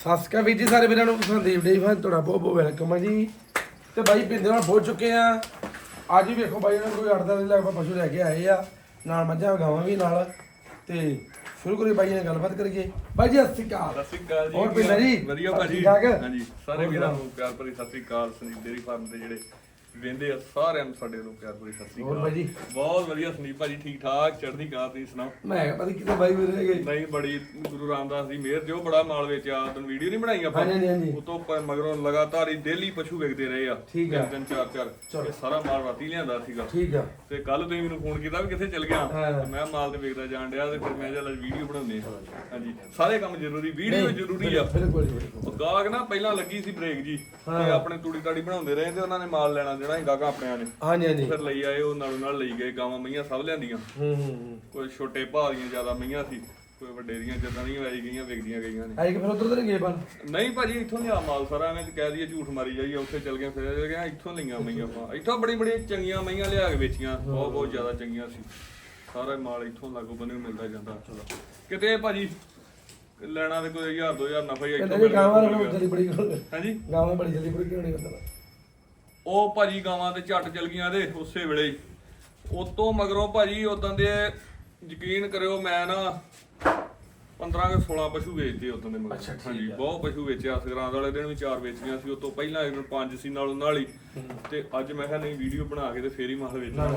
ਸਤਿ ਸ਼੍ਰੀ ਅਕਾਲ ਜੀ ਸਾਰੇ ਵੀਰਾਂ ਨੂੰ ਸੰਦੀਪ ਡੇ ਫਾਨ ਤੁਹਾਡਾ ਬਹੁਤ ਬਹੁਤ ਵੈਲਕਮ ਹੈ ਜੀ। ਤੇ ਬਾਈ ਪਿੰਦੇ ਨਾਲ ਪਹੁੰਚ ਚੁੱਕੇ ਆ। ਅੱਜ ਵੀ ਵੇਖੋ ਬਾਈ ਇਹਨਾਂ ਕੋਈ 8 ਦਿਨ ਲੱਗ ਪਸ਼ੂ ਲੈ ਕੇ ਆਏ ਆ। ਨਾਲ ਮੱਝਾਂ ਗਾਵਾਂ ਵੀ ਨਾਲ। ਤੇ ਸ਼ੁਰੂ ਕਰੀਏ ਬਾਈ ਨਾਲ ਗੱਲਬਾਤ ਕਰੀਏ। ਬਾਈ ਜੀ ਸਤਿ ਸ਼੍ਰੀ ਅਕਾਲ। ਸਤਿ ਸ਼੍ਰੀ ਅਕਾਲ ਜੀ ਹੋਰ ਪਿੰਡਾ ਜੀ? ਵਧੀਆ ਭਾਜੀ। ਹਾਂਜੀ ਸਾਰੇ ਵੀਰਾਂ? ਨੂੰ ਪਿਆਰ ਭਰੀ ਸਤਿ ਸ਼੍ਰੀ ਅਕਾਲ ਸੰਦੀਪ ਡੇਰੀ ਫਾਰਮ ਦੇ ਜਿਹੜੇ ਵੇਂਦੇ ਆ ਸਾਰਿਆਂ ਨੂੰ ਸਾਡੇ ਨੂੰ ਪਿਆਰ ਭਰੀ ਸਤਿ ਸ਼੍ਰੀ ਹੋਰ ਅਕਾਲ। ਭਾਜੀ? ਬਹੁਤ ਵਧੀਆ ਸੰਦੀਪ ਭਾਜੀ ਠੀਕ ਠਾਕ ਚੜ੍ਹਦੀ ਕਲਾ ਤੁਸੀਂ ਸੁਣਾਓ? ਮੈਂ ਕਿਹਾ ਪਤਾ ਕਿਤੇ ਬਾਈ ਮੇਰੇ ਗਏ ਨਹੀਂ ਬੜੀ ਗੁਰੂ ਰਾਮਦਾਸ ਦੀ ਮਿਹਰ ਜੋ ਬੜਾ ਮਾਲ ਵੇਚਿਆ ਤਨ ਵੀਡੀਓ ਨਹੀਂ ਬਣਾਈ ਆਪਾਂ? ਹਾਂਜੀ, ਹਾਂਜੀ। ਉਹ ਤੋਂ ਪ- ਮਗਰੋਂ ਲਗਾਤਾਰ ਹੀ ਡੇਲੀ ਪਸ਼ੂ ਵੇਚਦੇ ਰਹੇ ਆ। ਠੀਕ ਆ। ਤਿੰਨ ਤਿੰਨ ਚਾਰ ਚਾਰ। ਇਹ ਸਾਰਾ ਮਾਲ ਰਾਤੀ ਲਿਆਂਦਾ ਸੀਗਾ। ਠੀਕ ਆ। ਤੇ ਕੱਲ ਤੁਸੀਂ ਮੈਨੂੰ ਫੋਨ ਕੀਤਾ ਵੀ ਕਿੱਥੇ ਚਲ ਗਿਆ? ਹਾਂ। ਤੇ ਮੈਂ ਮਾਲ ਤੇ ਵੇਚਦਾ ਜਾਣ ਡਿਆ ਤੇ ਫਿਰ ਮੈਂ ਚੱਲ ਵੀਡੀਓ ਬਣਾਉਂਦੇ ਆ ਹਾਂਜੀ। ਸਾਰੇ ਕੰਮ ਜ਼ਰੂਰੀ ਵੀਡੀਓ ਜ਼ਰੂਰੀ ਆ। ਬਿਲਕੁਲ ਜੀ, ਬਿਲਕੁਲ। ਉਹ ਗਾਹਕ ਨਾ ਪਹਿਲਾਂ ਲੱਗੀ ਸੀ ਬ੍ਰੇਕ ਜੀ। ਹਾਂ। ਤੇ ਆਪਣੇ ਤੂੜੀ ਤਾੜੀ ਬਣਾਉਂਦੇ ਰਹੇ ਤੇ ਉਹਨਾਂ ਨੇ ਮਾਲ ਲੈਣਾ ਜਿਹੜਾ ਸੀ ਗਾਹਕਾਂ ਆਪਣਿਆਂ ਨੇ। ਹਾਂਜੀ ਹਾਂਜੀ। ਫਿਰ ਲਈ ਆਏ ਉਹ ਨਾਲੋਂ ਨਾਲ ਲਈ ਗਏ ਗਾਵਾਂ ਮਈਆਂ ਸਭ ਲਿਆਂਦੀਆਂ। ਹੂੰ ਹੂੰ ਹੂੰ। ਕੋਈ ਛੋਟੇ ਭਾਅ ਦੀਆਂ ਜ਼ਿਆਦਾ ਮਈਆਂ ਸੀ ਕੋਈ ਵੱਡੇ ਦੀਆਂ ਜਦਾਂ ਦੀਆਂ ਵਾਈ ਗਈਆਂ ਵਿਕਦੀਆਂ ਗਈਆਂ ਨੇ। ਆਈ ਕਿ ਫਿਰ ਉਧਰ ਤਾਂ ਨਹੀਂ ਗਏ ਬਣ ਨਹੀਂ ਭਾਜੀ ਇੱਥੋਂ ਲਿਆ ਮਾਲ ਸਾਰਾ ਐਵੇਂ ਤੇ ਕਹਿ ਦਈਏ ਝੂਠ ਮਾਰੀ ਜਾਈਏ ਉੱਥੇ ਚੱਲ ਗਏ ਫਿਰ ਚਲ ਗਏ ਇੱਥੋਂ ਲਈਆਂ ਮਈਆਂ ਆਪਾਂ। ਇੱਥੋਂ ਬੜੀ ਬੜੀ ਚੰਗੀਆਂ ਮਈਆਂ ਲਿਆ ਕੇ ਵੇਚੀਆਂ ਬਹੁਤ ਬਹੁਤ ਜ਼ਿਆਦਾ ਚੰਗੀਆਂ ਸੀ। ਸਾਰਾ ਮਾਲ ਇੱਥੋਂ ਲਾਗੂ ਬੰਨੇ ਮਿਲਦਾ ਜਾਂਦਾ। ਕਿਤੇ ਭਾਜੀ ਲੈਣਾ ਤੇ ਕੋਈ 1000 2000 ਨਫਾ ਹੀ ਕਹਿੰਦੇ ਇੱਥੋਂ ਗਾਵਾਂ ਜਲਦੀ ਬੜੀ ਗੱਲ ਹਾਂਜੀ? ਗਾਵਾਂ ਬੜੀ ਜਲਦੀ ਬੜੀ ਕਿਉਂ ਨਹੀਂ ਕਰਦਾ ਉਹ ਭਾਜੀ ਗਾਵਾਂ ਤੇ ਝੱਟ ਚਲ ਗਈਆਂ ਦੇ ਉਸੇ ਵੇਲੇ ਹੀ। ਉਤੋਂ ਮਗਰੋਂ ਭਾਜੀ ਉਦੋਂ ਦੇ ਯਕੀਨ ਕਰਿਓ ਮੈਂ ਨਾ 15 ਕੇ 16 ਪਸ਼ੂ ਵੇਚਦੇ ਉਦੋਂ ਦੇ ਮਗਰ। ਅੱਛਾ, ਠੀਕ ਹਾਂਜੀ ਆ। ਬਹੁਤ ਪਸ਼ੂ ਵੇਚਿਆ ਸਗਰਾਂ ਵਾਲੇ ਦਿਨ ਵੀ ਚਾਰ ਵੇਚੀਆਂ ਸੀ ਉਤੋਂ ਪਹਿਲਾਂ ਇਹਨਾਂ ਪੰਜ ਸੀ ਨਾਲੋਂ ਨਾਲ ਹੀ। ਤੇ ਅੱਜ ਮੈਂ ਕਿਹਾ ਨਹੀਂ ਵੀਡੀਓ ਬਣਾ ਕੇ ਤੇ ਫੇਰ ਹੀ ਮਾਲ ਵੇਚਣਾ।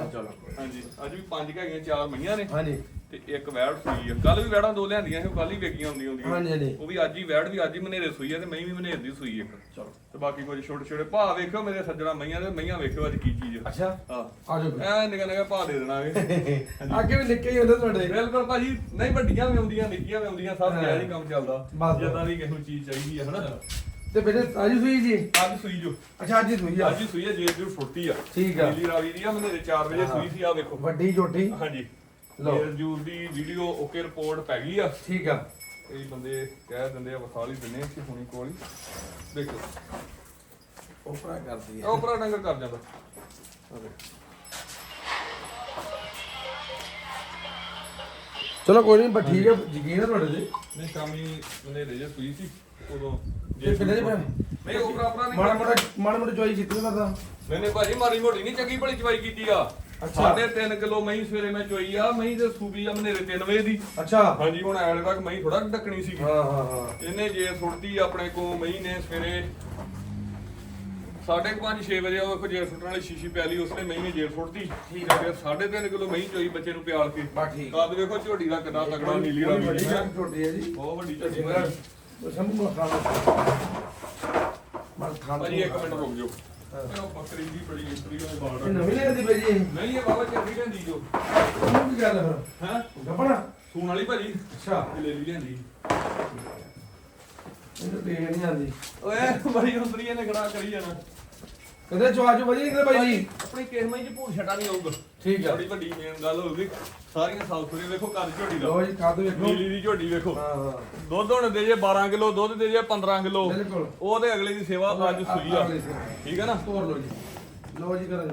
ਹਾਂਜੀ ਅੱਜ ਵੀ ਪੰਜ ਕੁ ਹੈਗੀਆਂ ਚਾਰ ਮਈਆਂ ਨੇ। ਹਾਂਜੀ। ਤੇ ਇੱਕ ਵੈੜ ਸੂਈ ਆ। ਕੱਲ ਵੀ ਵੈੜਾਂ ਦੋ ਲਿਆਂਦੀਆਂ ਸੀ ਕੱਲ ਹੀ ਵੇਗੀਆਂ ਹੁੰਦੀਆਂ ਹੁੰਦੀਆਂ। ਹਾਂਜੀ ਹਾਂਜੀ। ਉਹ ਵੀ ਅੱਜ ਹੀ ਵੈੜ ਵੀ ਅੱਜ ਹੀ ਮਨੇਰੇ ਸੂਈ ਆ ਤੇ ਮਈ ਵੀ ਮਨੇਰ ਦੀ ਸੂਈ ਇੱਕ। ਚਲੋ। ਤੇ ਬਾਕੀ ਕੁਝ ਛੋਟੇ ਛੋਟੇ ਭਾਅ ਵੇਖਿਓ ਮੇਰੇ ਸੱਜਣਾ ਮਈਆਂ ਦੇ ਮਈਆਂ ਵੇਖਿਓ ਅੱਜ ਕੀ ਚੀਜ਼ ਅੱਛਾ। ਹਾਂ। ਆ ਜਾਓ ਫਿਰ। ਐ ਨਿਕਾ ਨਿਕਾ ਭਾਅ ਦੇ ਦੇਣਾਗੇ ਅੱਗੇ ਵੀ ਨਿੱਕੇ ਹੀ ਹੁੰਦੇ ਤੁਹਾਡੇ। ਬਿਲਕੁਲ ਭਾਜੀ ਨਹੀਂ ਵੱਡੀਆਂ ਵੀ ਆਉਂਦੀਆਂ ਨਿੱਕੀਆਂ ਵੀ ਆਉਂਦੀਆਂ ਸਭ ਹਾਂ। ਜਾਇਜ਼ ਹੀ ਕੰਮ ਚੱਲਦਾ। ਬਸ। ਜਿੱਦਾਂ ਦੀ ਕਿਸੇ ਨੂੰ ਚੀਜ਼ ਚਾਹੀਦੀ ਹਨਾ? ਤੇ ਬੇਟੇ ਤਾਜੀ ਸੂਈ ਜੀ? ਅੱਜ ਸੂਈ ਜੋ। ਅੱਛਾ ਅੱਜ ਹੀ ਸੂਈ ਆ। ਅੱਜ ਹੀ ਸੂਈ ਆ ਜੇ ਜੂ ਫੁੱਟੀ ਆ। ਠੀਕ ਆ। ਨੀਲੀ ਰਾਵੀ ਦੀ ਆ ਮਨੇਰੇ 4 ਵਜੇ ਹਾਂ। ਸੂਈ ਸੀ ਆ ਵੇਖੋ। ਵੱਡੀ ਝੋਟੀ ਹਾਂਜੀ। ਲਓ। ਲੋ ਜੂਰ ਦੀ ਵੀਡੀਓ ਓਕੇ ਰਿਪੋਰਟ ਪੈ ਗਈ ਆ। ਠੀਕ ਆ। ਕਈ ਬੰਦੇ ਕਹਿ ਦਿੰਦੇ ਆ ਵਿਖਾ ਲਈ ਦਿੰਦੇ ਆ ਕਿ ਹੁਣੀ ਕੋਲ ਹੀ। ਦੇਖੋ। ਉਹ ਭਰਾ ਕਰਦੀ ਉਹ ਭਰਾ ਡੰਗਰ ਕਰ ਜਾਂਦਾ। ਆ ਦੇਖ। ਚਲੋ ਕੋਈ ਨਹੀਂ ਬਸ ਠੀਕ ਹੈ ਯਕੀਨ ਹੈ ਤੁਹਾਡੇ ਤੇ? ਨਹੀਂ ਸ਼ਾਮੀ ਮਨੇਰੇ ਜੇ ਸੂਈ ਸੀ। ਉਦੋਂ ਇਹ ਕਿੰਨੇ ਦੀ ਭੈਣ? ਨਹੀਂ ਉਹ ਭਰਾ ਨਹੀਂ ਮਾੜਾ ਮੋਟਾ ਮਾੜਾ ਮੋਟਾ ਚੋਈ ਜਿੱਤੂ ਕਰਦਾ ਨਹੀਂ ਨਹੀਂ ਭਾਜੀ ਮਾਰੀ ਮੋਟੀ ਨਹੀਂ ਚੰਗੀ ਭਲੀ ਚਵਾਈ ਕੀਤੀ ਆ। ਸਾਢੇ 3 ਕਿਲੋ ਮਹੀਂ ਸਵੇਰੇ ਮੈਂ ਚੋਈ ਆ ਮਹੀਂ ਦੇ ਸੂਬੀ ਆ ਮਨੇਰੇ 3 ਵਜੇ ਦੀ। ਅੱਛਾ। ਹਾਂਜੀ ਹੁਣ ਐਲੇ ਤੱਕ ਮਹੀਂ ਥੋੜਾ ਡੱਕਣੀ ਸੀ ਹਾਂ ਹਾਂ ਹਾਂ। ਇਹਨੇ ਜੇ ਸੁੱਟਦੀ ਆਪਣੇ ਕੋ ਮਹੀਂ ਨੇ ਸਵੇਰੇ ਸਾਢੇ 5 6 ਵਜੇ ਉਹ ਜੇ ਸੁੱਟਣ ਵਾਲੀ ਸ਼ੀਸ਼ੀ ਪਿਆਲੀ ਉਸਨੇ ਮਹੀਂ ਨੇ ਜੇਰ ਸੁੱਟਦੀ ਠੀਕ ਆ। ਫਿਰ 3.5 ਕਿਲੋ ਮਹੀਂ ਚੋਈ ਬੱਚੇ ਨੂੰ ਪਿਆਲ ਕੇ। ਠੀਕ। ਕੱਦ ਵੇਖੋ ਝੋਡੀ ਦਾ ਕਿੰਨਾ ਤਗੜਾ ਨੀਲੀ ਵੱਡੀ ਦੀ ਹੈ। ਹੈ ਜੀ। ਬਹੁਤ ਵੱਡੀ ਝੋਡੀ। ਉਹ ਸੰਭੂ ਖਾਣਾ ਮਲ ਖਾਣਾ ਭਾਜੀ ਇੱਕ ਮਿੰਟ ਰੁਕ ਜਾਓ। ਇਹ ਉਹ ਬੱਕਰੀ ਦੀ ਬੜੀ ਉਤਰੀ ਉਹ ਇਹ ਬਾੜ ਨਵੀਂ ਲੈਂਦੀ ਪਈ ਜੀ। ਨਹੀਂ ਇਹ ਬਾਬਾ ਚੰਗੀ ਲੈਂਦੀ ਜੋ। ਉਹਨੂੰ ਕੀ ਗੱਲ ਹੈ ਹੈ? ਫਿਰ ਗੱਪਣਾ? ਸੂਣ ਵਾਲੀ ਭਾਜੀ। ਅੱਛਾ। ਇਹ ਲੈ ਲਈ ਲੈਂਦੀ। ਇਹਨੂੰ ਦੇਖ ਨਹੀਂ ਆਂਦੀ ਓਏ ਬੜੀ ਉਤਰੀ ਇਹਨੇ ਗੜਾ ਕਰੀ ਜਾਣਾ। ਕਦੇ ਚਵਾਜੂ ਵਧੀਆ ਕਿਤੇ ਬਾਈ ਜੀ। ਆਪਣੀ ਕਿਸਮਾਂ 'ਚ ਭੂਰ ਛਟਾ ਨਹੀਂ ਆਊਗਾ। ਠੀਕ ਆ। ਬੜੀ ਵੱਡੀ ਮੇਨ ਗੱਲ ਹੋਊਗੀ ਸਾਰੀਆਂ ਸਾਊਥਰੀਆਂ ਵੇਖੋ ਕੱਦ ਝੋਡੀ ਦਾ। ਲੋ ਜੀ ਖਾਦ ਵੇਖੋ। ਨੀਲੀ ਦੀ ਝੋਡੀ ਵੇਖੋ। ਹਾਂ ਹਾਂ। ਦੁੱਧ ਹੁਣ ਦੇ ਜੇ 12 ਕਿਲੋ ਦੁੱਧ ਦੇ ਜੇ 15 ਕਿਲੋ। ਬਿਲਕੁਲ। ਉਹ ਤੇ ਅਗਲੇ ਦੀ ਸੇਵਾ ਅੱਜ ਸੂਈ ਆ। ਠੀਕ ਹੈ ਨਾ? ਤੋਰ ਲੋ ਜੀ। ਲੋ ਜੀ ਕਰਾਂ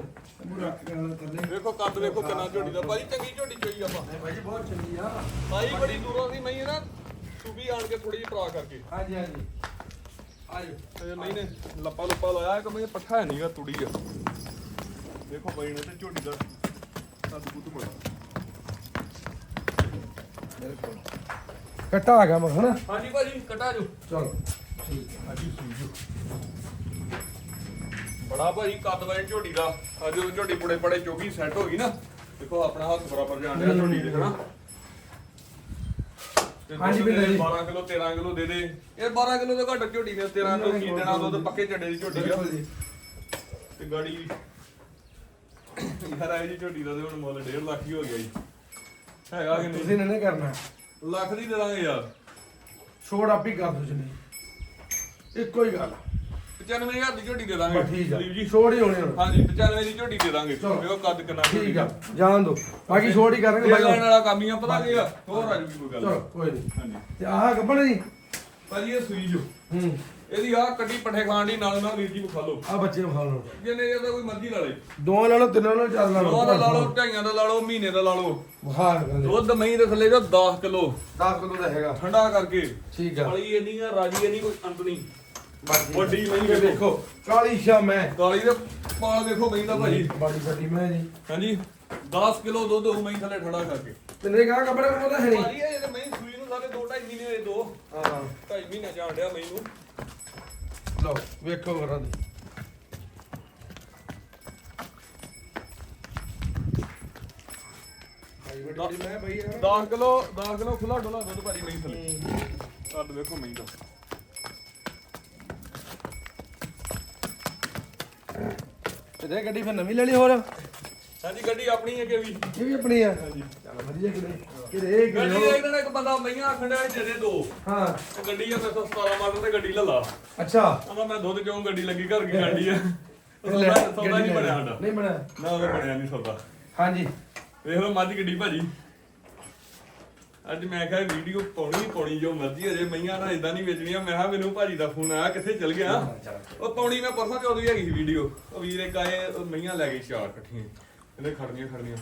ਪੂਰਾ ਰੱਖ ਕੇ ਨਾਲ ਥੱਲੇ। ਵੇਖੋ ਕੱਦ ਵੇਖੋ ਕਿੰਨਾ ਝੋਡੀ ਦਾ। ਭਾਜੀ ਚੰਗੀ ਝੋਡੀ ਚੋਈ ਆਪਾਂ। ਭਾਈ ਜੀ ਬਹੁਤ ਚੰਗੀ ਆ। ਭਾਈ ਬੜੀ ਦੂਰੋਂ ਦੀ ਮਈ ਨਾ ਸੂਬੀ ਆਣ ਕੇ ਥੋੜੀ ਜਿਹੀ ਪਰਾ ਕਰਕੇ। ਹਾਂਜੀ ਹਾਂਜੀ। ਆਜੋ ਤੇ ਨਹੀਂ ਨੇ ਲੱਪਾ ਲੱਪਾ ਲਾਇਆ ਕਿ ਮੈਂ ਪੱਠਾ ਹੈ ਨਹੀਂਗਾ ਤੁੜੀ ਆ। ਦੇਖੋ ਬਈ ਨੇ ਤੇ ਝੋਟੀ ਦਾ ਕੱਦ ਕੁੱਦ ਬੜਾ ਬਿਲਕੁਲ। ਕਟਾ ਆ ਗਿਆ ਮੈਂ ਹਨਾ? ਹਾਂਜੀ ਭਾਜੀ ਕਟਾ ਜੋ। ਚਲੋ ਠੀਕ ਹੈ। ਹਾਂਜੀ ਸੂਜੋ ਬੜਾ ਭਾਜੀ ਕੱਦ ਵਾਲੀ ਝੋਟੀ ਦਾ। ਅੱਜ ਉਹ ਝੋਟੀ ਬੜੇ ਬੜੇ ਚੋਗੀ ਸੈੱਟ ਹੋ ਗਈ ਨਾ। ਦੇਖੋ ਆਪਣਾ ਹੱਥ ਬਰਾਬਰ ਜਾਣ ਡਿਆ ਝੋਟੀ ਦੇ ਹਨਾ? ਤੇ ਹਾਂਜੀ ਬਿੰਦਰ ਜੀ। 12 ਕਿਲੋ 13 ਕਿਲੋ ਦੇ ਦੇ। ਇਹ 12 ਕਿਲੋ ਤੋਂ ਘੱਟ ਝੋਟੀ ਨੇ 13 ਤੋਂ ਕੀ ਦੇਣਾ ਦੁੱਧ ਪੱਕੇ ਚੱਡੇ ਦੀ ਝੋਟੀ ਆ। ਤੇ ਗਾੜੀ ਯਾਰ ਆਈ ਜੀ ਝੋਟੀ ਦਾ ਤੇ ਹੁਣ ਮੁੱਲ 1.5 ਲੱਖ ਹੀ ਹੋ ਗਿਆ ਜੀ। ਹੈਗਾ ਕਿ ਤੁਸੀਂ ਨੇ ਨਹੀਂ ਕਰਨਾ। ਲੱਖ ਦੀ ਦੇ ਦਾਂਗੇ ਯਾਰ। ਛੋੜ ਆਪੀ ਕਰ ਦੋ ਜਨੀ। ਇੱਕੋ ਹੀ ਗੱਲ 95000 ਦੀ ਝੋਟੀ ਦੇ ਦਾਂਗੇ। ਬਸ ਠੀਕ ਆ। ਸੰਦੀਪ ਜੀ ਛੋੜ ਹੀ ਹੋਣੀ ਹੁਣ। ਹਾਂਜੀ 95 ਦੀ ਝੋਟੀ ਦੇ ਦਾਂਗੇ। ਚਲੋ। ਵੇਖੋ ਕੱਦ ਕਿੰਨਾ ਠੀਕ ਆ ਜਾਣ ਦੋ। ਬਾਕੀ ਛੋੜ ਹੀ ਕਰਾਂਗੇ ਇਹ ਬਾਈ ਲੈਣ ਵਾਲਾ ਕੰਮ ਹੀ ਆ ਪਤਾ ਕੀ ਆ? ਹੋਰ ਆ ਜੂਗੀ ਕੋਈ ਗੱਲ ਚਲੋ ਕੋਈ ਨਹੀਂ। ਹਾਂਜੀ। ਤੇ ਆਹ ਗੱਬਣ ਜੀ? ਭਾਜੀ ਇਹ ਸੂਈ ਜੋ। ਹੂੰ। ਇਹਦੀ ਆ ਕੱਢੀ ਪੱਠੇ ਖਾਣ ਦੀ ਨਾਲ ਨਾਲ ਵੀਰ ਜੀ ਖਾ ਲਓ। ਆ ਬੱਚੇ ਨੂੰ ਖਾ ਲਓ। ਜਿੰਨੇ ਜਿਹਦਾ ਕੋਈ ਮਰਜ਼ੀ ਲਾ ਲੇ। ਦੋਵਾਂ ਨਾਲੋਂ ਤਿੰਨਾਂ ਨਾਲੋਂ ਚੱਲ ਲਾ ਦੋ ਦਾ ਲਾ ਲਓ ਢਾਈਆਂ ਦਾ ਲਾ ਲਓ ਮਹੀਨੇ ਦਾ ਲਾ ਲਓ। ਬੁਖਾਰ ਕਰ ਦੁੱਧ ਮਹੀਂ ਦੇ ਥੱਲੇ ਜੋ 10 ਕਿਲੋ। 10 ਕਿਲੋ ਦਾ ਹੈਗਾ। ਠੰਡਾ ਕਰਕੇ। ਠੀਕ ਆ। ਕਾਲੀ ਇੰਨੀ ਆ ਰਾਜੀ ਇੰਨੀ ਕੋਈ ਅੰਤ ਨਹੀਂ। ਬਾਕੀ ਵੱਡੀ ਮਹੀਂ ਇਹ ਦੇਖੋ। ਕਾਲੀ ਸ਼ਾਮ ਹੈ। ਕਾਲੀ ਦੇ ਪਾਲ ਦੇਖੋ ਮਹੀਂ ਦਾ ਭਾਜੀ। ਬਾਡੀ ਫੱਟੀ ਮੈਂ ਜੀ। ਹਾਂਜੀ 10 ਕਿਲੋ ਦੁੱਧ ਉਹ ਮਹੀਂ ਥੱਲੇ ਠੰਡਾ ਕਰਕੇ। ਕਿੰਨੇ ਕਾ ਕਬਰ ਉਹਦਾ ਹੈ ਨਹੀਂ। ਭਾਜੀ ਇਹ ਮਹੀਂ ਸੂਈ ਨੂੰ ਸਾਰੇ 2 2.5 ਮਹੀਨੇ ਹੋਏ ਦੋ। ਹਾਂ। ਹਾਂ 2.5 ਮਹੀਨੇ ਜਾਣ ਡਿਆ ਮਹੀਂ ਨੂੰ। ਲਓ ਵੇਖੋ ਕਰਾਂ ਦੀ। ਬੜੀ ਮੈਂ ਬਈ 10 ਕਿਲੋ 10 ਕਿਲੋ ਖੁੱਲਾ ਡੋਲਾ ਦੁੱਧ ਭਾਜੀ ਮਹੀਂ ਥੱਲੇ। ਕੱਦ ਵੇਖੋ ਮਹੀਂ ਦਾ। ਤੇ ਗੱਡੀ ਫਿਰ ਨਵੀਂ ਲੈ ਲਈ ਹੋਰ? ਹਾਂਜੀ ਗੱਡੀ ਆਪਣੀ ਹੈ ਕਿ ਵੀ? ਇਹ ਵੀ ਆਪਣੀ ਆ। ਹਾਂਜੀ। ਚੱਲ ਵਧੀਆ ਕਿਤੇ ਕਿਤੇ ਇਹ ਗੱਡੀ ਕਿਤੇ ਇੱਕ ਬੰਦਾ ਮਈਆਂ ਆਖਣ ਦੇ ਦੇ ਦੋ। ਹਾਂ। ਤੇ ਗੱਡੀ ਆ ਮੇਰੇ ਤੋਂ 17 ਮਾਡਲ ਤੇ ਗੱਡੀ ਲੈ ਲਾ। ਅੱਛਾ। ਕਹਿੰਦਾ ਮੈਂ ਦੁੱਧ ਕਿਉਂ ਗੱਡੀ ਲੱਗੀ ਘਰ ਕੀ ਗੱਡੀ ਆ? ਸੌਦਾ ਸੌਦਾ ਗੱਡੀ ਨਹੀਂ ਲੈ ਬਣਿਆ ਲਈ। ਸਾਡਾ। ਨਹੀਂ ਬਣਿਆ। ਨਾ ਉਹਦਾ ਬਣਿਆ ਨਹੀਂ ਸੌਦਾ। ਹਾਂਜੀ। ਵੇਖ ਲਓ ਮੱਝ ਗੱਡੀ ਭਾਜੀ। ਅੱਜ ਮੈਂ ਕਿਹਾ ਵੀਡੀਓ ਪਾਉਣੀ ਪਾਉਣੀ ਜੋ ਮਰਜ਼ੀ ਹੋ ਜੇ ਮਈਆਂ ਨਾ ਇਦਾਂ ਨਹੀਂ ਵੇਚਣੀਆਂ। ਮੈਂ ਕਿਹਾ ਮੈਨੂੰ ਭਾਜੀ ਦਾ ਫੋਨ ਆਇਆ ਕਿੱਥੇ ਚਲ ਗਿਆ? ਉਹ ਪਾਉਣੀ ਮੈਂ ਪਰਸੋਂ ਚੌਧਰੀ ਹੈਗੀ ਸੀ ਵੀਡੀਓ। ਉਹ ਵੀਰ ਇੱਕ ਆਏ ਉਹ ਮਈਆਂ ਲੈ ਗਏ ਚਾਰ ਇਕੱਠੀਆਂ। ਇਹਦੇ ਖੜਨੀਆਂ ਖੜਨੀਆਂ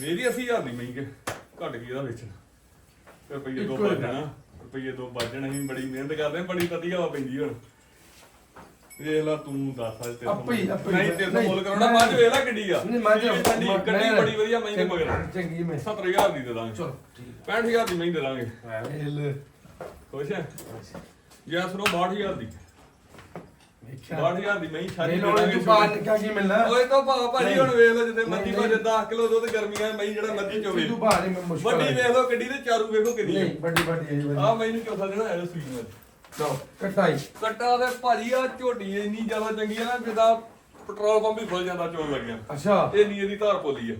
ਮੇਰੀ 80000 ਦੀ ਮਈ ਕੇ ਘਟ ਗਈ ਇਹਦਾ ਵੇਚਣ? ਰੁਪਈਏ ਦੋ ਹੀ ਬਚਣਾ ਰੁਪਈਏ ਦੋ ਬਚਣ ਅਸੀਂ ਬੜੀ ਮਿਹਨਤ ਕਰਦੇ ਹਾਂ ਬੜੀ ਤਤੀ ਹਵਾ ਪੈਂਦੀ ਹੁਣ। ਵੇਖ ਲਾ ਤੂੰ ਦੱਸ ਅੱਜ ਤੇਰੇ ਆਪੇ ਹੀ- ਆਪੇ ਹੀ। ਨਹੀਂ ਤੇਰੇ ਤੋਂ ਨਹੀਂ, ਮੁੱਲ ਕਰਾਉਣਾ ਮੈਂ- ਮੱਝ ਵੇਖ ਲੈ ਕਿੱਡੀ ਆ। ਨਹੀਂ ਮੱਝ ਕਿੱਡੀ ਠੰਡੀ, ਮੈਂ- ਕੱਢੀ ਮੈਂ- ਬੜੀ ਵਧੀਆ ਮਹੀਂ ਦੇ ਮਗਰ। ਚੰਗੀ ਮੈਂ। 70000 ਦੀ ਦੇ ਦਾਂਗੇ। ਚਲੋ ਠੀਕ 65000 ਦੀ ਮਹੀਂ ਦੇ ਦਾਂਗੇ। ਵੇਲ ਖੁਸ਼ ਹੈ ਜੈ ਸੁਣੋ 62000 ਦੀ। ਵੇਖਿਆ। 62000 ਦੀ ਮਹੀਂ ਦੇ ਲੋੜ ਦਾਂਗੇ ਤੂੰ ਬਾਹਰ ਨਿਕਾ ਕੀ ਮਿਲਣਾ। ਓਏ ਤਾਂ ਭਾ ਭਾਜੀ ਹੁਣ ਵੇਖ ਲਓ ਜਿੱਥੇ ਮੱਝੀ ਨਹੀਂ, ਭਾਜੇ 10 ਕਿਲੋ ਦੁੱਧ ਗਰਮੀਆਂ ਮਹੀਂ ਜਿਹੜਾ ਮੱਝੀ ਚੋਵੇ। ਤੂੰ ਬਾਹਰ ਹੀ ਮੁਸ਼ਕਲ ਵੱਡੀ। ਵੇਖ ਲਓ ਕਿੱਡੀ ਤੇ ਚਾਰੂ ਵੇਖੋ ਕਿੰਨੀ ਨਹੀਂ ਵੱਡੀ ਵੱਡੀ ਹੈ ਜੀ ਵੱਡੀ। ਆ ਮੈਨੂੰ ਚੌਥਾ ਦੇਣਾ ਹੈ ਸੂਈ ਨੂੰ ਅੱਜ। ਲਓ ਕਟਾਈ ਕੱਟਾ ਤੇ ਭਾਜੀ ਆ ਝੋਟੀ ਇੰਨੀ ਜ਼ਿਆਦਾ ਚੰਗੀ ਆ ਨਾ ਜਿੱਦਾਂ ਪੈਟਰੋਲ ਪੰਪ ਹੀ ਖੁੱਲ ਜਾਂਦਾ ਚੋਣ ਲੱਗਿਆ। ਅੱਛਾ। ਇਹ ਨੀ ਇਹਦੀ ਧਾਰ ਪੋਲੀ ਆ।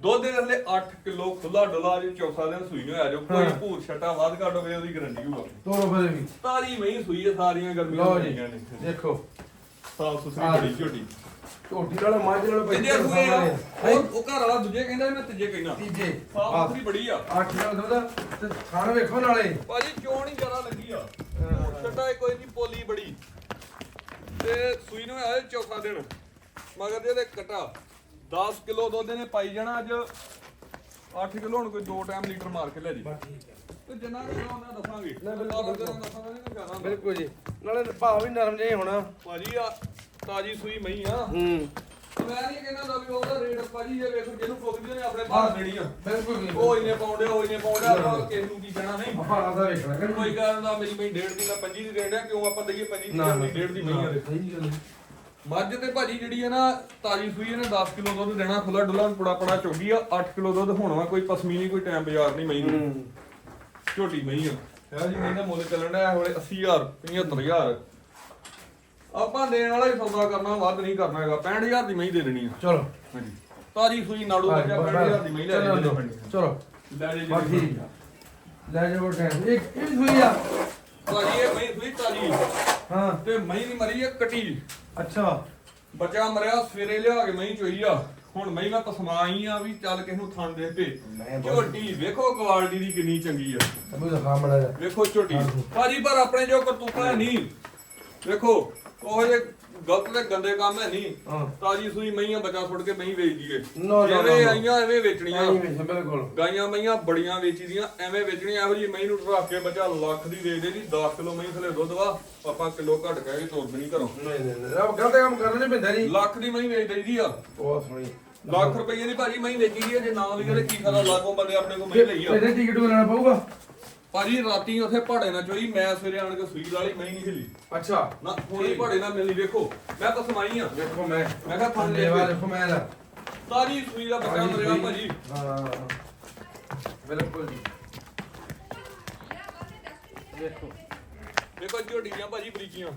ਦੁੱਧ ਦੇ ਥੱਲੇ 8 ਕਿਲੋ ਖੁੱਲਾ ਡੁੱਲਾ ਜੇ ਚੌਥਾ ਦਿਨ ਸੂਈ ਨੂੰ ਆ ਜਾਓ। ਕੋਈ। ਭੂਰ ਛਟਾ ਵੱਧ ਘੱਟ ਹੋਵੇ ਉਹਦੀ ਗਾਰੰਟੀ ਹੋਊਗਾ ਤੋਰੋ ਫਿਰ ਵੀ ਤਾਰੀ ਮਹੀਂ ਸੂਈ ਹੈ ਸਾਰੀਆਂ ਗਰਮੀਆਂ ਲਓ ਜੀ ਹੋਈਆਂ ਨੇ। ਦੇਖੋ। ਸਾਫ਼ ਸੁਥਰੀ। ਬੜੀ ਝੋਟੀ। ਝੋਟੀ ਨਾਲ ਮਾਝ ਨਾਲ ਆ। ਉਹ ਉਹ ਘਰ ਵਾਲਾ ਦੂਜੇ ਕਹਿੰਦਾ ਮੈਂ ਤੀਜੇ ਕਹਿਣਾ ਤੀਜੇ। ਸਾਫ਼ ਸੁਥਰੀ ਬੜੀ ਆ। ਅੱਠ ਨਾਲ ਦੁੱਧ ਤੇ ਵੇਖੋ ਨਾਲੇ। ਭਾਜੀ ਕਿਉਂ ਨਹੀਂ ਜ਼ਿਆਦਾ ਲੱਗੀ ਆ। ਛੱਟਾ ਕੋਈ ਨਹੀਂ ਪੋਲੀ ਬੜੀ। ਤੇ ਸੂਈ ਨੂੰ ਆਇਆ ਚੌਥਾ ਦਿਨ। ਮਗਰ ਦੇ ਇਹਦੇ ਕਟਾ। 10 ਕਿਲੋ ਦੁੱਧ ਨੇ ਪਾਈ ਜਾਣਾ ਅੱਜ। 8 ਕਿਲੋ ਹੁਣ ਕੋਈ ਦੋ ਟਾਈਮ ਲੀਟਰ ਮਾਰ ਕੇ ਲੈ ਜੀ। ਤੇ ਜਿੰਨਾ ਵੀ ਉਹਨਾਂ ਦੱਸਾਂਗੇ। ਨਾ, ਬਿਲਕੁਲ, ਆਪ ਜਦੋਂ ਦੱਸਾਂਗੇ ਨਹੀਂ ਕੋਈ ਜ਼ਿਆਦਾ ਹੁੰਦਾ। ਬਿਲਕੁਲ ਜੀ। ਨਾਲੇ ਭਾਅ ਵੀ ਨਰਮ ਜਿਹਾ ਹੀ ਹੋਣਾ। ਭਾਜੀ ਆ ਤਾਜੀ ਸੂਈ ਮਈ ਆ। ਹੂੰ। ਮੈਂ ਨਹੀਂ ਕਹਿੰਦਾ ਦਾ ਵੀ ਉਹਦਾ ਰੇਟ ਭਾਜੀ ਜੇ ਵੇਖੋ ਜਿਹਨੂੰ ਪੁੱਛਦੇ ਨੇ ਆਪਣੇ ਭਾਅ ਦੇਣੀ ਆ। ਬਿਲਕੁਲ ਜੀ ਉਹ ਇੰਨੇ ਪਾਉਂਦੇ ਉਹ ਇੰਨੇ ਪਾਉਂਦੇ ਆਪਾਂ ਕਿਸੇ ਨੂੰ ਕੀ ਕਹਿਣਾ ਨਹੀਂ। ਭਾਅ ਦਾ ਵੇਖਣਾ ਕਿ ਕੋਈ ਗੱਲ ਨਾ ਮੇਰੀ ਮਈ ਡੇਢ ਦੀ ਮੈਂ ਪੰਜੀ ਦੀ ਦੇਣ ਡਿਆ ਕਿਉਂ ਆਪਾਂ ਦਈਏ ਪੰਜੀ ਦੀ? ਆਪਣੀ ਡੇਢ ਦੀ ਮਈ ਆ। ਦੇ ਸਹੀ ਗੱਲ ਹੈ। ਮੱਝ ਤੇ ਭਾਜੀ ਜਿਹੜੀ ਹੈ ਨਾ ਤਾਜੀ ਸੂਈ ਇਹਨੇ 10 ਕਿਲੋ ਦੁੱਧ ਦੇਣਾ ਖੁੱਲਾ ਡੁੱਲਾ ਪੁੜਾ ਪੜਾ ਚੋਗੀ ਆ 8 ਕਿਲੋ ਦੁੱਧ ਹੋਣਾ ਵਾ ਕੋਈ ਪਸਮੀ ਨਹੀਂ ਕੋਈ ਟਾਈਮ ਬਾਜ਼ਾਰ ਨਹੀਂ ਮਈ ਨੂੰ। ਝੋਟੀ ਮਈ ਆ। ਹੈ ਜੀ ਮਈ ਦਾ ਮੁੱਲ ਚੱਲਣ ਡਿਆ ਹੋਲੇ 80000 75000 ਆਪਾਂ ਦੇਣ ਵਾਲਾ ਹੀ ਸੌਦਾ ਕਰਨਾ ਵੱਧ ਨਹੀਂ ਕਰਨਾ ਹੈਗਾ 65000 ਦੀ ਮਈ ਦੇ ਦੇਣੀ ਆ। ਚਲੋ। ਹਾਂਜੀ। ਤਾਜੀ ਸੂਈ ਨਾੜੂ ਬੱਚਾ 65000 ਦੀ ਮਈ ਲੈ ਚਲੋ, ਚਲੋ। ਲੈ ਜੇ ਬਸ ਠੀਕ ਆ। ਲੈ ਜਾਓ ਟਾਈਮ ਇਹ ਇਹ ਸੂਈ ਆ? ਭਾਜੀ ਇਹ ਮਈ ਸੂਈ ਤਾਜੀ। ਹਾਂ। ਤੇ ਮਈ ਦੀ ਮਰੀ ਆ ਕਟੀ। ਅੱਛਾ। ਬੱਚਾ ਮਰਿਆ ਸਵੇਰੇ ਲਿਆ ਕੇ ਮਈ ਚੋਈ ਆ। ਹੁਣ ਮਈ ਮੈਂ ਪਸਮਾਈ ਆ ਵੀ ਚੱਲ ਕਿਸ ਨੂੰ ਥਣ ਦੇ ਤੇ। ਮੈਂ ਬਹੁਤ- ਝੋਟੀ ਵੇਖੋ ਕੁਆਲਿਟੀ ਦੀ ਕਿੰਨੀ ਚੰਗੀ ਆ। ਤੈਨੂੰ ਦਿਖਾ ਮੜਾ ਵੇਖੋ ਝੋਟੀ। ਭਾਜੀ ਪਰ ਆਪਣੇ ਜੋ ਕਰਤੂਤਾਂ ਹੈ ਨਹੀਂ। ਵੇਖੋ ਉਹ ਜੇ ਗਲਤ ਤੇ ਗੰਦੇ ਕੰਮ ਹੈ ਨਹੀਂ। ਹਾਂ। ਤਾਜੀ ਸੂਈ ਮਈਆਂ ਬੱਚਾ ਛੁੱਟ ਕੇ ਮਈ ਵੇਚ ਨਾ, ਨਾ, ਜਿਵੇਂ ਨਾ। ਆਈਆਂ ਐਵੇਂ ਵੇਚਣੀਆਂ। ਨਹੀਂ ਵੇਖ ਬਿਲਕੁਲ। ਗਾਈਆਂ ਮਈਆਂ ਬੜੀਆਂ ਵੇਚੀਦੀਆਂ ਐਵੇਂ ਵੇਚਣੀਆਂ। ਇਹੋ ਜੀ ਮਈ ਨੂੰ ਰੱਖ ਕੇ ਬੱਚਾ ਲੱਖ ਦੀ ਵੇਚਦੇ ਨਹੀਂ 10 ਕਿਲੋ ਮਈ ਥਲੇ ਦੁੱਧ ਵਾ ਆਪਾਂ ਕਿਲੋ ਘੱਟ ਕਹਿ ਕੇ ਤੋੜ ਨਹੀਂ ਘਰੋਂ। ਨਹੀਂ ਨਹੀਂ ਨਹੀਂ। ਰੱਬ ਗਲਤ ਕੰਮ ਕਰਨਾ ਨਹੀਂ ਪੈਂਦਾ ਜੀ। ਲੱਖ ਦੀ ਮਈ ਵੇਚ ਦਈਦੀ ਆ। ਬਹੁਤ ਸੋਹਣੀ। ਲੱਖ ਰੁਪਏ ਦੀ ਭਾਜੀ ਮਈ ਵੇਚੀ ਦੀ ਆ ਜੇ ਨਾ ਵੀ ਤੇ ਕੀ ਫਾਇਦਾ? ਲਾਗੋਂ ਬੰਦੇ ਆਪਣੇ ਕੋਲ ਮਈ ਲਈ ਆ। ਇਹਦੇ ਟਿਕਟ ਲੈਣਾ ਪਊਗਾ। ਭਾਜੀ ਰਾਤੀ ਉੱਥੇ ਪਹਾੜੇ ਨਾਲ ਚੋਈ ਮੈਂ ਸਵੇਰੇ ਆਣ ਕੇ ਸੂਈ ਵਾਲੀ ਮਈ ਨਹੀਂ ਹਿੱਲੀ ਅੱਛਾ। ਨਾ ਹੁਣ ਹੀ ਪਹਾੜੇ ਨਾਲ ਮਿਲਣੀ ਵੇਖੋ। ਮੈਂ ਤਾਂ ਸਮਾਈ ਆ। ਵੇਖੋ ਮੈਂ। ਮੈਂ ਕਿਹਾ ਥਣ ਲੈ ਕੇ। ਦੇਖੋ ਮੈਂ। ਦਾ ਸਾਰੀ ਸੂਈ ਦਾ ਬੱਚਾ ਮਰਿਆ ਭਾਜੀ। ਹਾਂ ਬਿਲਕੁਲ ਜੀ। ਦੇਖੋ ਦੇਖੋ ਝੋਟੀਆਂ ਭਾਜੀ ਬਰੀਕੀਆਂ।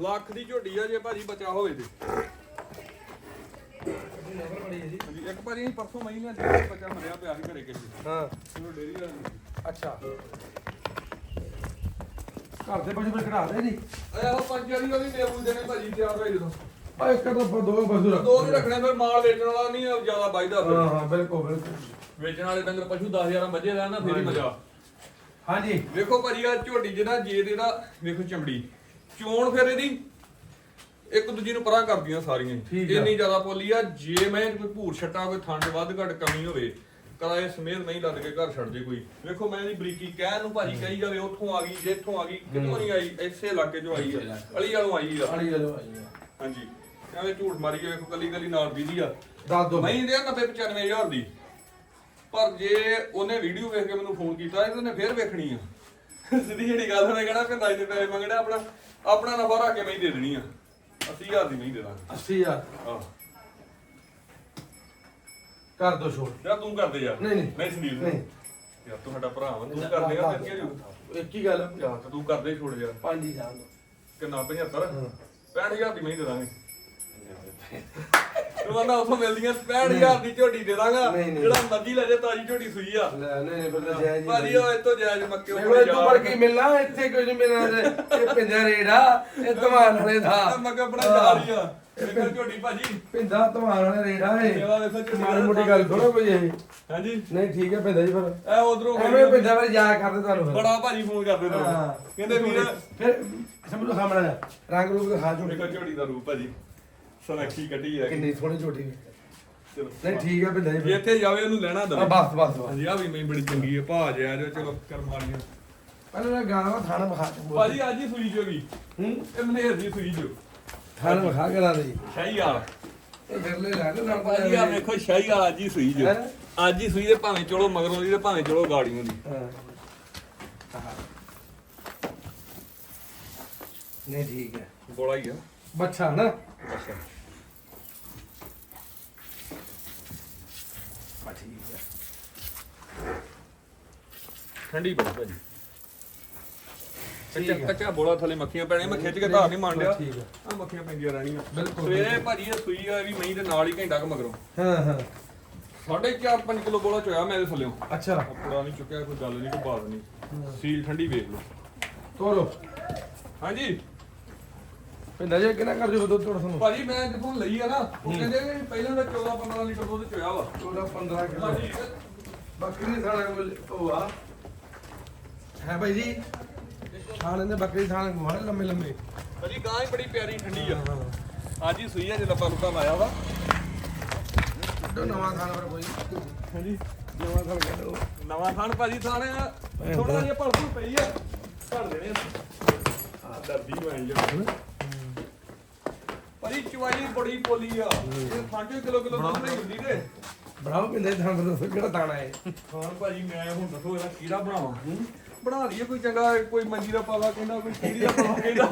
ਲੱਖ ਦੀ ਝੋਟੀ ਆ ਜੇ ਭਾਜੀ ਬੱਚਾ ਹੋਵੇ ਤੇ। ਇੱਕ ਭਾਜੀ ਪਰਸੋਂ ਮਈ ਨੇ ਜਿਹੜਾ ਬੱਚਾ ਮਰਿਆ ਪਿਆ ਸੀ ਘਰੇ ਕਿਸੇ। ਹਾਂ। ਉਹ ਡੇਰੀ ਵਾਲੀ। ਅੱਛਾ। ਘਰ ਦੇ ਬਜੇ ਕਢਾ ਦੇ ਜੀ। ਇਹ ਉਹ ਪੰਜ ਵਾਲੀ ਵਾਲੀ ਦੇਬੂ ਦੇਣੇ ਭਾਜੀ ਤਿਆਰ ਹੋਏ ਜਦੋਂ। ਆ ਇੱਕ ਤਾਂ ਆਪਾਂ ਦੋ ਬਸੂ ਰੱਖ। ਦੋ ਵੀ ਰੱਖਣੇ ਫਿਰ ਮਾਲ ਵੇਚਣ ਵਾਲਾ ਨਹੀਂ ਜ਼ਿਆਦਾ ਵੱਜਦਾ ਫਿਰ। ਹਾਂ ਹਾਂ ਬਿਲਕੁਲ ਬਿਲਕੁਲ। ਵੇਚਣ ਵਾਲੇ ਡੰਗਰ ਪਸ਼ੂ 10000 ਮੱਝੇ ਦਾ ਨਾ ਫੇਰ ਹੀ ਮਜ਼ਾ। ਹਾਂਜੀ। ਵੇਖੋ ਭਾਜੀ ਆ ਝੋਟੀ ਜਿਹੜਾ ਜੇ ਦੇ ਦਾ ਵੇਖੋ ਚਮੜੀ। ਚੋਣ ਫਿਰ ਇਹਦੀ ਇੱਕ ਦੂਜੀ ਨੂੰ ਪਰਾਂ ਕਰਦੀਆਂ ਸਾਰੀਆਂ। ਇੰਨੀ ਜ਼ਿਆਦਾ ਪੋਲੀ ਆ ਜੇ ਮੈਂ ਕੋਈ ਭੂਰ ਛੱਟਾ ਕੋਈ ਥੰਡ ਵੱਧ ਘੱਟ ਕਮੀ ਹੋਵੇ ਇਹ ਸਮੇਤ ਨਹੀਂ ਲੱਦ ਕੇ ਘਰ ਛੱਡ ਦੇ ਕੋਈ। ਵੇਖੋ ਮੈਂ ਇਹਦੀ ਬਰੀਕੀ ਕਹਿਣ ਨੂੰ ਭਾਜੀ ਕਹੀ ਜਾਵੇ ਉੱਥੋਂ ਆ ਗਈ ਜੇ ਇੱਥੋਂ ਆ ਗਈ ਕਿੱਥੋਂ ਨਹੀਂ ਆਈ ਇਸੇ ਇਲਾਕੇ ਚੋਂ ਆਈ ਆ। ਅਲੀ ਵਾਲੋਂ ਆਈ ਆ। ਆਲੀ ਜਦੋਂ ਆਈ ਆ। ਹਾਂਜੀ। ਐਵੇਂ ਝੂਠ ਮਾਰੀ ਕੇ ਵੇਖੋ ਕੱਲੀ ਕੱਲੀ ਨਾਲ ਦੀਦੀ ਆ। ਦੱਸ ਦੋ। ਮੈਂ ਦੇ 90 95000 ਦੀ। ਪਰ ਜੇ ਉਹਨੇ ਵੀਡੀਓ ਵੇਖ ਕੇ ਮੈਨੂੰ ਫੋਨ ਕੀਤਾ ਇਹ ਉਹਨੇ ਫੇਰ ਵੇਖਣੀ ਆ। ਸਿੱਧੀ ਜਿਹੜੀ ਗੱਲ ਉਹਨੇ ਕਹਿਣਾ ਕਿ ਦਾਈ ਦੇ ਪੈਸੇ ਮੰਗਣਾ ਆਪਣਾ ਆਪਣਾ ਨਫਾ ਰੱਖ ਕੇ ਮੈਂ ਹੀ ਦੇ ਦੇਣੀ ਆ। 80000 ਦੀ ਮੈਂ ਹੀ ਦੇ ਦਾਂਗਾ। 80000 ਆਹ ਕਰ ਦੋ ਛੋੜ। ਯਾਰ ਤੂੰ ਕਰਦੇ ਯਾਰ। ਨਹੀਂ, ਨਹੀਂ। ਨਹੀਂ ਸੰਦੀਪ ਨਹੀਂ। ਯਾਰ ਤੂੰ ਸਾਡਾ ਭਰਾ ਵਾ ਤੂੰ ਕਰ ਦੇਗਾ ਫਿਰ ਕੀ ਹੋ ਇੱਕ ਹੀ ਗੱਲ ਆ, ਯਾਰ ਤੇ ਤੂੰ ਕਰਦੇ ਛੋੜ ਯਾਰ। ਪੰਜ ਹੀ ਜਾਣ ਦੋ ਕਿੰਨਾ 75 ਹਾਂ। 65000 ਦੀ ਮੈਂ ਹੀ ਦੇ ਦਾਂਗੇ। ਤੂੰ ਕਹਿੰਦਾ ਉਥੋਂ ਮਿਲਦੀਆਂ 65000 ਦੀ ਝੋਟੀ ਦੇ ਦਾਂਗਾ। ਨਹੀਂ, ਨਹੀਂ। ਜਿਹੜਾ ਮਰਜ਼ੀ ਲੈ ਜੇ ਤਾਜੀ ਝੋਟੀ ਸੂਈ ਆ। ਲੈ ਨਹੀਂ ਨਹੀਂ ਬੰਦਾ ਜਾਇਜ਼ ਹੀ ਭਾਜੀ ਉਹ ਇਤੋਂ ਜਾਇਜ਼ ਮੱਕੇ ਮੇਰੇ ਤੋਂ ਪਰ ਕੀ ਮਿਲਣਾ ਇੱਥੇ ਕੁਝ ਨਹੀਂ ਮਿਲਣਾ ਇਹ ਪਿੰਜਾ ਰੇੜਾ ਇਹ ਧਮਾਨ ਵਾਲੇ ਦਾ। ਮੱਕਾ ਆਪਣਾ ਯਾਰ ਹੀ ਆ। ਇਹ ਝੋਟੀ ਭਾਜੀ। ਪਿੰਦਾ ਧਮਾਨ ਵਾਲੇ ਰੇੜਾ ਸੇਵਾ ਵੇਖੋ ਇਹ ਝੋਟੀ ਮਾੜੀ ਮੋਟੀ ਗੱਲ ਥੋੜਾ ਕੋਈ ਇਹ। ਹਾਂਜੀ। ਨਹੀਂ ਠੀਕ ਹੈ ਪਿੰਦਾ ਜੀ ਪਰ ਐ ਉਧਰੋਂ ਐਵੇਂ ਪਿੰਦਾ ਵਾਲੇ ਜਾ ਕਰਦੇ ਤੁਹਾਨੂੰ ਫਿਰ। ਬੜਾ ਭਾਜੀ ਫੋਨ ਕਰਦੇ ਹਾਂ। ਤੁਹਾਨੂੰ। ਕਹਿੰਦੇ ਵੀਰ ਫਿਰ ਸਮਝ ਲਓ ਸਾਹਮਣੇ ਰੰਗ ਰੂਪ ਦਿਖਾ ਝੋਟੀ। ਵੇਖੋ ਝੋਟੀ ਦਾ ਰੂਪ ਭਾਜੀ ਸਨੱਖੀ ਕੱਟੀ ਹੈ ਕਿੰਨੀ ਸੋਹਣੀ ਝੋਟੀ ਚਲੋ ਨਹੀਂ ਠੀਕ ਹੈ ਪਿੰਦਾ ਜੀ ਜੇ। ਇੱਥੇ ਜਾਵੇ ਉਹਨੂੰ ਲੈਣਾ ਦਵੇ। ਬਸ ਬਸ ਬਸ। ਹਾਂਜੀ ਆ ਵੀ ਮੈਂ ਬੜੀ ਚੰਗੀ ਹੈ ਭਾਜ ਆ ਜੋ ਚਲੋ ਕਰਮ ਵਾਲੀਆਂ ਪਹਿਲਾਂ ਮੈਂ ਗਾਣਾ ਥਾਣਾ ਵਿਖਾ ਭਾਜੀ ਅੱਜ ਹੀ ਸੂਈ ਜੋਗੀ ਹੂੰ? ਇਹ ਮਨੇਰ ਦੀ ਸੂਈ ਜੋ। ਥਾਣਾ ਵਿਖਾ ਕੇ ਲਾ ਦੇ ਸ਼ਾਹੀ ਵਾਲਾ। ਇਹ ਫਿਰ ਲੈ ਲੈ ਨਾ ਭਾਜੀ ਆ ਵੇਖੋ ਸ਼ਾਹੀ ਵਾਲਾ ਅੱਜ ਹੀ ਸੂਈ ਜੋ? ਅੱਜ ਹੀ ਸੂਈ ਦੇ ਭਾਵੇਂ ਚਲੋ ਮਗਰੋਂ ਦੀ ਤੇ ਭਾਵੇਂ ਚਲੋ ਗਾੜੀਆਂ ਦੀ। ਹਾਂ। ਨਹੀਂ ਠੀਕ ਹੈ ਬੋਲਾ ਹੀ ਆ। ਬੱਚਾ ਨਾ। ਅੱਛਾ ਬਾ ਠੀਕ ਹੈ ਠੰਡੀ ਬੜੀ ਭਾਜੀ ਕੱਚਾ। ਕੱਚਾ ਬੋਲਾ ਥੱਲੇ ਮੱਖੀਆਂ ਪੈਣੀਆਂ। ਮੈਂ ਖਿੱਚ ਕੇ ਧਾਰ ਨਹੀਂ ਮੰਨ ਲਿਆ। ਠੀਕ ਆ ਮੱਖੀਆਂ ਪੈਂਦੀਆਂ ਰਹਿਣੀਆਂ। ਬਿਲਕੁਲ, ਸਵੇਰੇ। ਭਾਜੀ ਇਹ ਸੂਈ ਆ ਵੀ ਮਹੀਂ ਦੇ ਨਾਲ ਹੀ ਘੰਟਾ ਕੁ ਮਗਰੋਂ। ਹਾਂ ਹਾਂ। ਸਾਢੇ 4-5 ਕਿਲੋ ਬੋਲਾ ਚੋਇਆ ਮੇਰੇ ਥੱਲੇੋਂ। ਅੱਛਾ। ਆਪਣਾ ਨਹੀਂ ਚੁੱਕਿਆ ਕੋਈ ਗੱਲ ਨਹੀਂ ਕੋਈ ਬਾਤ ਨਹੀਂ। ਸੀਲ ਠੰਡੀ ਵੇਖ ਲਓ। ਤੋਰੋ। ਹਾਂਜੀ। ਪਿੰਦਾ ਜੀ ਕਿੰਨਾ ਕਰ ਦਿਓ ਦੁੱਧ ਤੁਹਾਡਾ ਤੁਹਾਨੂੰ ਭਾਜੀ ਮੈਂ ਜਦੋਂ ਲਈ ਆ ਨਾ ਉਹ ਕਹਿੰਦੇ ਕਿ ਪਹਿਲਾਂ ਤਾਂ 14-15 ਲੀਟਰ ਦੁੱਧ ਚੋਇਆ ਵਾ। 14 15 ਕਿਲੋ। ਹਾਂਜੀ ਬੱਕਰੀ ਕੋਲ ਉਹ ਆ। ਹੈ ਭਾਈ ਜੀ। ਥਾਣੇ ਦੇ ਬੱਕਰੀ ਥਾਣੇ ਮਾਰੇ ਲੰਮੇ ਲੰਮੇ। ਭਾਜੀ ਗਾਂ ਹੀ ਬੜੀ ਪਿਆਰੀ ਠੰਡੀ ਆ। ਅੱਜ ਹੀ ਸੂਈ ਆ ਜੇ ਲੱਪਾ ਲੁੱਪਾ ਲਾਇਆ ਵਾ। ਕੱਢੋ ਨਵਾਂ ਥਾਣਾ ਪਰ ਕੋਈ। ਹਾਂਜੀ ਨਵਾਂ ਥਾਣਾ ਕੱਢੋ। ਨਵਾਂ ਥਾਣ ਭਾਜੀ ਥਾਣੇ ਥੋੜਾ ਜਿਹਾ ਭਲਪੂ ਪਈ ਆ। ਘੜ ਦੇਣੇ ਆ। ਦਰਦੀ ਹੋਈ ਜਾ ਭਾਜੀ ਚਵਾਈ ਬੜੀ ਪੋਲੀ ਆ। ਇਹ 5 ਕਿਲੋ ਕਿਲੋ ਦੁੱਧ ਨਹੀਂ ਹੁੰਦੀ ਤੇ। ਬਣਾਓ ਪਿੰਦੇ ਥਾਣਾ ਦੱਸੋ ਕਿਹੜਾ ਥਾਣਾ ਹੈ ਖਾਨ ਭਾਜੀ ਮੈਂ ਹੁਣ ਦੱਸੋ ਇਹਦਾ ਕਿਹੜਾ ਬਣਾਵਾਂ? ਬਣਾ ਲਈਏ ਕੋਈ ਚੰਗਾ ਕੋਈ ਮੰਜੀ ਦਾ ਪਾਵਾ ਕਹਿੰਦਾ ਕੋਈ ਕੀੜੀ ਦਾ ਪਾਵਾ ਕਹਿੰਦਾ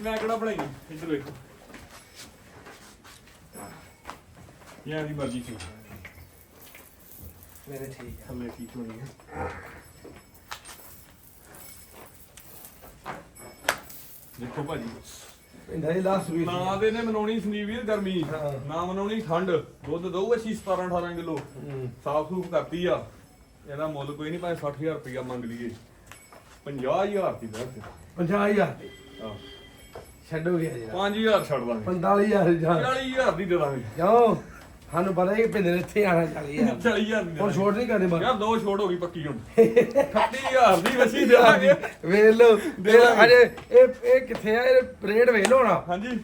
ਮੈਂ ਕਿਹੜਾ ਬਣਾਈ ਇੱਧਰ ਵੇਖੋ। ਯਾਰ ਦੀ ਮਰਜ਼ੀ ਸੀ। ਮੇਰੇ ਠੀਕ ਹੈ ਥੱਲੇ ਠੀਕ ਹੋਣੀ ਹੈ ਦੇਖੋ ਭਾਜੀ। ਪਿੰਦਾ ਜੀ ਲਾਸਟ ਵੀਕ ਨਾ ਦੇ ਨੇ ਮਨਾਉਣੀ ਸੰਦੀਪ ਗਰਮੀ। ਹਾਂ। ਨਾ ਮਨਾਉਣੀ ਠੰਡ। ਦੁੱਧ ਦਊ ਅਸੀਂ 17 18 ਕਿਲੋ। ਸਾਫ਼ ਸੂਫ ਕਰਤੀ ਆ। ਇਹਦਾ ਮੁੱਲ ਕੋਈ ਨਹੀਂ ਭਾਵੇਂ 60000 ਰੁਪਇਆ ਮੰਗ ਲਈਏ। 50000 ਦੀ ਬੈਠ 50000 ਹਾਂ। ਛੱਡੋ ਗਿਆ ਜੀ 5000 ਛੱਡ ਦਾਂਗੇ। 45000 ਜਾਂ 40000 ਦੀ ਦੇ ਦਾਂਗੇ। ਕਿਉਂ? ਸਾਨੂੰ ਪਤਾ ਹੈ ਕਿ ਪਿੰਦੇ ਨੇ ਇੱਥੇ ਆਣਾ ਚਾਹੀਦਾ 40000 ਦੀ ਦੇ ਹੁਣ ਦਾਂਗੇ। ਛੋਟ ਨਹੀਂ ਕਰਦੇ ਬਾਹਰ ਯਾਰ ਦੋ ਛੋਟ ਹੋ ਗਈ ਪੱਕੀ ਹੁਣ। 38000 ਦੀ ਵਸੀ ਦੇ ਦਾਂਗੇ। ਵੇਖ ਲਓ ਦੇ ਦਾਂਗੇ। ਅਜੇ ਇਹ ਇਹ ਕਿੱਥੇ ਆ? ਇਹ ਰੇਟ ਵੇਖ ਲਓ ਨਾ ਹਾਂਜੀ।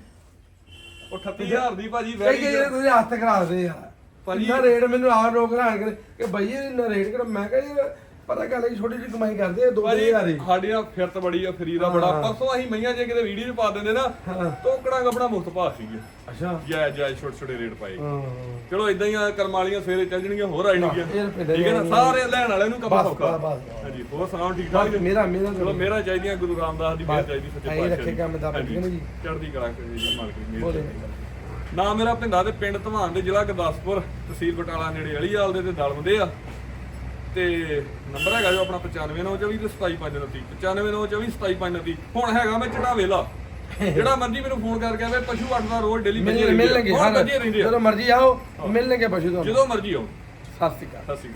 ਉਹ 38000 ਦੀ ਭਾਜੀ ਕਈ ਵੈਰੀ ਕਈ ਜਿਹੜੇ ਤੁਸੀਂ ਹੱਥ ਕਰਾ ਦੇ ਆ। ਭਾਜੀ- ਇੰਨਾ ਰੇਟ ਮੈਨੂੰ ਆ ਲੋਕ ਹੈਰਾਨ ਕਰ ਕਿ ਬਈ ਇਹ ਇੰਨਾ ਰੇਟ ਕਿਹੜਾ? ਮੈਂ ਕਹਿੰਦਾ ਪਤਾ ਗੱਲ ਹੈ ਛੋਟੀ ਜਿਹੀ ਕਮਾਈ ਕਰਦੇ ਆ 2000 ਹੀ। ਸਾਡੀਆਂ ਫਿਰਤ ਬੜੀ ਆ ਫਰੀ ਦਾ ਬੜਾ। ਪਰਸੋਂ ਅਸੀਂ ਮਈਆਂ ਜੇ ਕਿਤੇ ਵੀਡੀਓ 'ਚ ਪਾ ਦਿੰਦੇ ਨਾ ਟੋਕੜਾ ਆਪਣਾ ਮੁਫਤ ਭਾਅ ਸੀਗੇ। ਅੱਛਾ। ਜੈ ਜੈ ਛੋਟੇ ਛੋਟੇ ਰੇਟ ਪਾਏ। ਚਲੋ ਇਦਾਂ ਹੀ ਆ ਕਰਮ ਵਾਲੀਆਂ ਸਵੇਰੇ ਚੱਲ ਜਣਗੀਆਂ ਹੋਰ ਆਣਗੀਆਂ ਠੀਕ ਹੈ ਨਾ? ਸਾਰੇ ਲੈਣ ਵਾਲਿਆਂ ਨੂੰ ਬਸ, ਸੌਖਾ। ਹਾਂਜੀ ਹੋਰ ਸੁਣਾਓ ਠੀਕ ਠਾਕ ਜੀ? ਮੇਰਾ ਮੇਰਾ ਚਲੋ ਮੇਰਾ ਚਾਹੀਦੀਆਂ ਗੁਰੂ ਰਾਮਦਾਸ ਦੀ ਮੇਰ ਚਾਹੀਦੀ ਸੱਚੇ ਪਾਤਸ਼ਾਹ ਰੱਖੇ। ਕੰਮ ਦਾ ਨਾ ਜੀ? ਚੜ੍ਹਦੀ ਕਲਾ ਜੀ ਮਾਲਕ ਮਿਹਰ ਨਾ ਮੇਰਾ ਪਿੰਡਾ ਦੇ ਪਿੰਡ ਧਵਾਨ ਦੇ ਜ਼ਿਲ੍ਹਾ ਗੁਰਦਾਸਪੁਰ ਤਹਿਸੀਲ ਬਟਾਲਾ ਨੇੜੇ ਅਲੀਵਾਲ ਦੇ ਤੇ ਦਲਮਦੇ ਆ। ਤੇ ਨੰਬਰ ਹੈਗਾ ਜੋ ਆਪਣਾ 9594 ਤੇ 27529 9594 27529 ਹੁਣ ਹੈਗਾ ਮੈਂ ਚੜਾ ਵੇਲਾ। ਜਿਹੜਾ ਮਰਜ਼ੀ ਮੈਨੂੰ ਫੋਨ ਕਰਕੇ ਆਵੇ ਪਸ਼ੂ ਅੱਡ ਦਾ ਰੋਜ਼ ਡੇਲੀ ਮਿਲ ਮਿਲਣਗੇ ਹਾਂ। ਜਦੋਂ ਮਰਜ਼ੀ ਆਓ ਮਿਲਣਗੇ ਪਸ਼ੂ ਤੁਹਾਨੂੰ। ਜਦੋਂ ਮਰਜ਼ੀ ਆਓ। ਸਤਿ ਸ਼੍ਰੀ ਅਕਾਲ। ਸਤਿ ਸ਼੍ਰੀ ਅਕਾਲ।